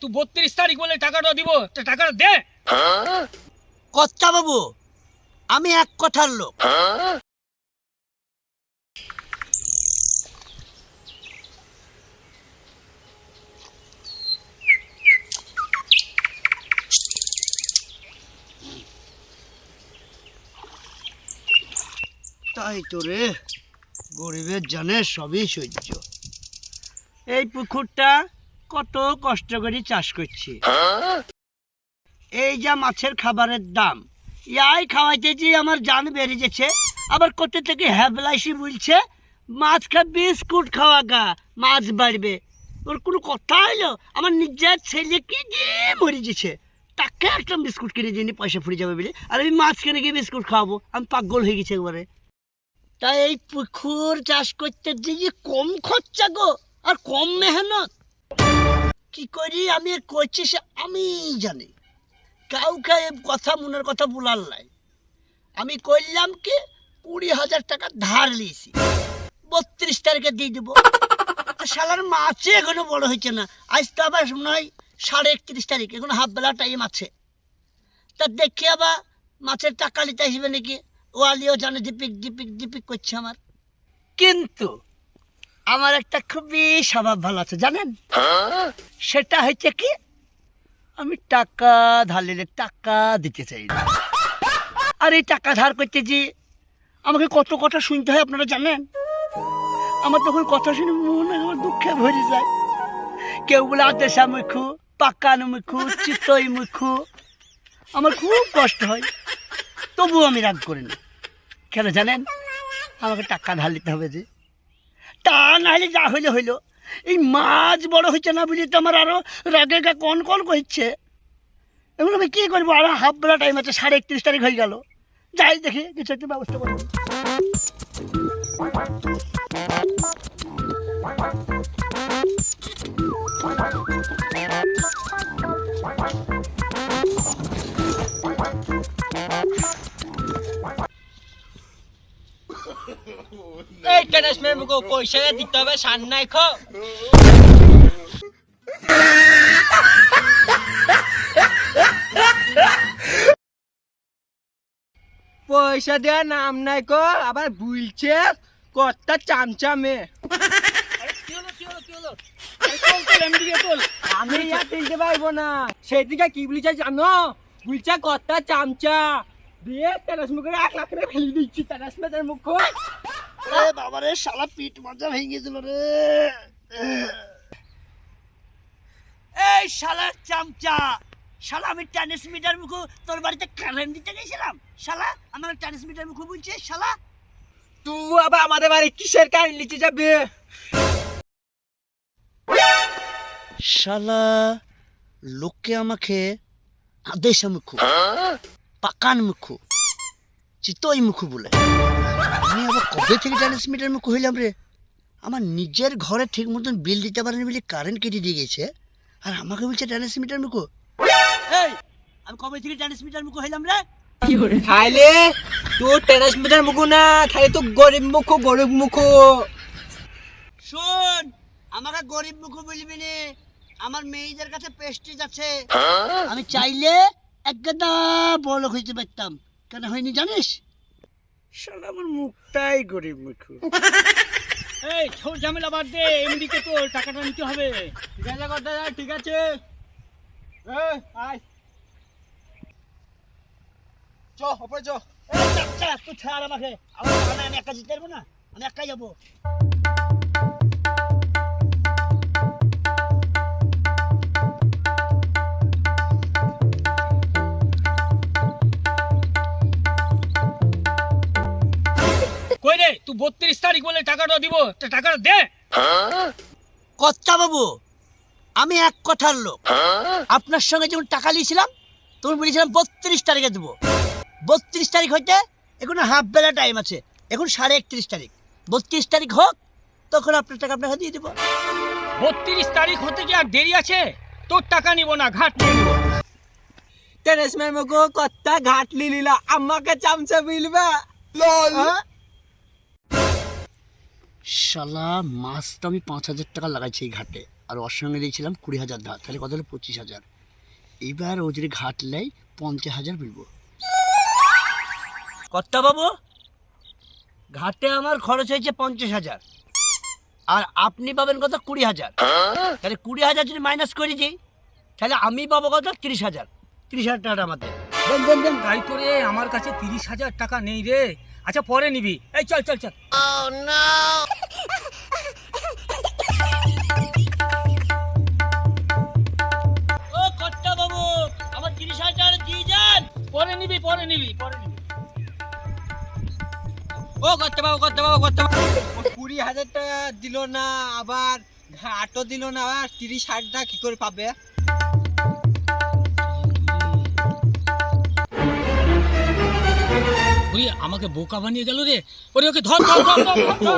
তুই বত্রিশ তারিখ বলে টাকাটা দিব টাকাটা দে। কর্তা বাবু, আমি এক কথার লোক। তাই তো রে। গরিবের জানে সবই সহ্য। এই পুকুরটা কত কষ্ট করে চাষ করছি। এই যা মাছের খাবারের দাম, ইয়াই খাওয়াইতে যে আমার জান বেড়ে গেছে, আবার কোথা থেকে হ্যাবলাইসি বলছে, মাছ খা, বিস্কুট খাওয়া গা, মাছ বাড়বে। ওর কোনো কথা হলো আমার নিজের ছেলে কি দিয়ে মরে গেছে। তাকে একটা বিস্কুট কিনে দিইনি পয়সা ফুরে যাবে বলে, আর আমি মাছ কিনে গিয়ে বিস্কুট খাওয়াবো। আমি পাগল হয়ে গেছি একবারে। তাই এই পুকুর চাষ করতে যে কম খরচা গো, আর কম মেহনত। কি করি আমি করছি সে আমি জানি। কাউকে কথা মনের কথা বলার নাই। আমি করলাম কি, কুড়ি হাজার টাকা ধার লিয়েছি বত্রিশ তারিখে দিয়ে দেবো। তা শালার মাছে এখনও বড় হয়েছে না। আজ তো আবার মনে হয় সাড়ে একত্রিশ তারিখ, এখনও হাফ বেলা টাইম আছে। তা দেখি আবার মাছের টাকা নিতে আসবে নাকি? ও আলিও জানে, দিপিক দিপিক দিপিক করছে আমার। কিন্তু আমার একটা খুবই স্বভাব ভালো আছে, জানেন? সেটা হচ্ছে কি, আমি টাকা ধার নিলে টাকা দিতে চাই না। আর এই টাকা ধার করতে যে আমাকে কত কথা শুনতে হয় আপনারা জানেন? আমার তখন কথা শুনে মন আমার দুঃখে ভরে যায়। কেউ বলে আদেশা মুখু পাকানো মুখু চিতই মুখু আমার খুব কষ্ট হয়, তবুও আমি রাগ করি না। কেন জানেন? আমাকে টাকা ধার নিতে হবে যে। তা না হলে যা হইলে, হইল। এই মাছ বড় হচ্ছে না বুঝি তো আমার আরও? রাগে গা কন কন করছে। এগুলো আমি কী করব? আরও হাফ বেলা টাইম আছে, সাড়ে একত্রিশ তারিখ হয়ে গেল। যাই দেখি, কিছু একটা ব্যবস্থা করব এই পয়সা দিতে হবে সান নাই খো। পয়সা দেওয়ার নাম নাই কো আবার বুলছে কর্তা চামচামে। আমি দিতে পারব না। সেদিকে কি বলিছে জানো? বুলছে কর্তা চামচা। দিয়ে তেরাস মুখে এক লাখ করে ফেলে দিচ্ছি তেরাস মুখ বাবা রে শালা পিঠ মজা ভেঙে দিল রে। এই শালার চামচা শালা আমি টেনিস মিটার মুখো তোর বাড়িতে কারেন্ট দিতে গেছিলাম? শালা আমার টেনিস মিটার মুখো বলছে শালা। তুই আবার আমাদের বাড়ি কিসের কারণ নিচে যাবে? শালা লোকে আমাকে আদেশ মুখু পাকান মুখু চিতই মুখু বলে। কবে থেকে টেনিস মিটার মুখু হইলাম রে আমার নিজের ঘরে ঠিক মতন বিল দিতে পারেনি বলে কারেন্ট কেটে দিয়ে গেছে আর আমাকে বলছে টেনিস মিটার মুখু এই আমি কবে থেকে টেনিস মিটার মুখু হইলাম রে? খাইলে তুই টেরাস মিটার মুখো না খাইলে তো গরিব মুখো গরিব মুখো। শোন আমাকে গরিব মুখু বলবি নে আমার মেয়েদের কাছে পেস্টিজ আছে। আমি চাইলে একদা বড় হইতে পারতাম। কেন হয়নি জানিস? শালা, আমার মুখটাই গরিব মুখ। এই ছোট ঝামেলা বাদ দে এমনিকে তোর টাকাটা নিতে হবে। গেলে কথা ঠিক আছে। চ, ওপরে চ। তুই ছাড় আমাকে। আমি একা জিতে পারব না? আমি একাই যাব। কই রে? তুই বত্রিশ তারিখ বলে টাকাটা দিব টাকাটা দে। কর্তা বাবু আমি এক কথার লোক। আপনার সঙ্গে যখন টাকা নিয়েছিলাম তখন বলেছিলাম বত্রিশ তারিখে দেবো। বত্রিশ তারিখ হইতে এখন হাফ বেলা টাইম আছে এখন সাড়ে একত্রিশ তারিখ। বত্রিশ তারিখ হোক তখন আপনার টাকা আপনাকে দিয়ে দেবো। বত্রিশ তারিখ হতে কি আর দেরি আছে? তোর টাকা নিব না ঘাট নিয়ে নিব। তেরেশ ম্যামকে কত্তা ঘাটলি লিলা আমাকে চামচা মিলবে? লল। শালা মাছ তো আমি পাঁচ হাজার টাকা লাগাইছি এই ঘাটে। আর ওর সঙ্গে দিয়েছিলাম কুড়ি হাজার ধার, তাহলে কত হলো? পঁচিশ হাজার। এবার ও যদি ঘাট নেয়, পঞ্চাশ হাজার বলব কর্তা বাবু, ঘাটে আমার খরচ হয়েছে পঞ্চাশ হাজার। আর আপনি পাবেন কত? কুড়ি হাজার। তাহলে কুড়ি হাজার যদি মাইনাস করে দিই, তাহলে আমি পাবো কত? তিরিশ হাজার। তিরিশ হাজার টাকাটা আমাদের। দেন দেন দেন তাই তো রে, আমার কাছে তিরিশ হাজার টাকা নেই রে। আচ্ছা পরে নিবি। এই, চল চল চল। ও কর্তা বাবু, আমার তিরিশ হাজার দিয়ে যান। পরে নিবি পরে নিবি পরে নিবি। ও করতে পাবো করতে পাবো করতে পাবো কুড়ি হাজার টাকা দিল না, আবার ঘাটও দিল না, আবার তিরিশ হাজার টাকা কি করে পাবে? ঘুরিয়ে আমাকে বোকা বানিয়ে গেল রে ওরে ওকে ধর ধর ধর নো